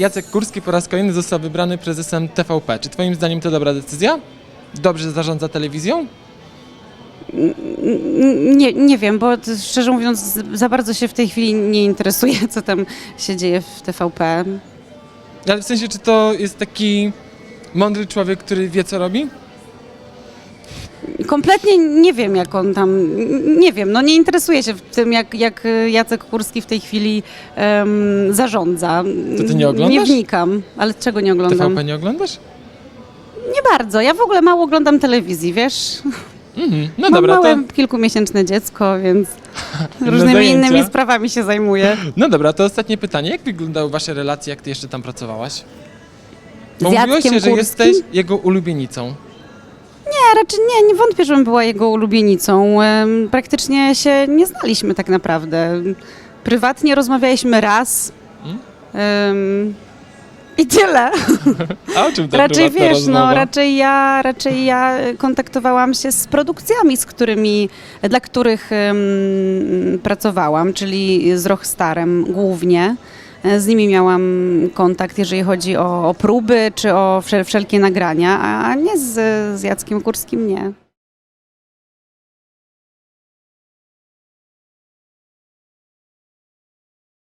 Jacek Kurski po raz kolejny został wybrany prezesem TVP. Czy twoim zdaniem to dobra decyzja? Dobrze zarządza telewizją? Nie, nie wiem, bo szczerze mówiąc za bardzo się w tej chwili nie interesuję, co tam się dzieje w TVP. Ale w sensie, czy to jest taki mądry człowiek, który wie, co robi? Kompletnie nie wiem, jak on tam, nie wiem, no nie interesuję się w tym, jak, jak Jacek Kurski w tej chwili em, zarządza. To ty nie oglądasz? Nie wnikam, ale czego nie oglądam? TVP nie oglądasz? Nie bardzo, ja w ogóle mało oglądam telewizji, wiesz? Mhm. No Mam dobra, małe, to, kilkumiesięczne dziecko, więc różnymi innymi sprawami się zajmuję. no dobra, to ostatnie pytanie. Jak wyglądały wasze relacje, jak ty jeszcze tam pracowałaś? Bo mówiłaś się, że Kurskim? jesteś jego ulubienicą. Nie, raczej nie, nie wątpię, żebym była jego ulubienicą. Praktycznie się nie znaliśmy tak naprawdę. Prywatnie rozmawialiśmy raz. Mm. em, I tyle. A o czym ta raczej wiesz, rozmowa? no raczej ja, raczej ja kontaktowałam się z produkcjami, z którymi, dla których pracowałam, czyli z Rochstarem głównie. E, Z nimi miałam kontakt, jeżeli chodzi o, o próby czy o wszel- wszelkie nagrania, a nie z, z Jackiem Kurskim nie.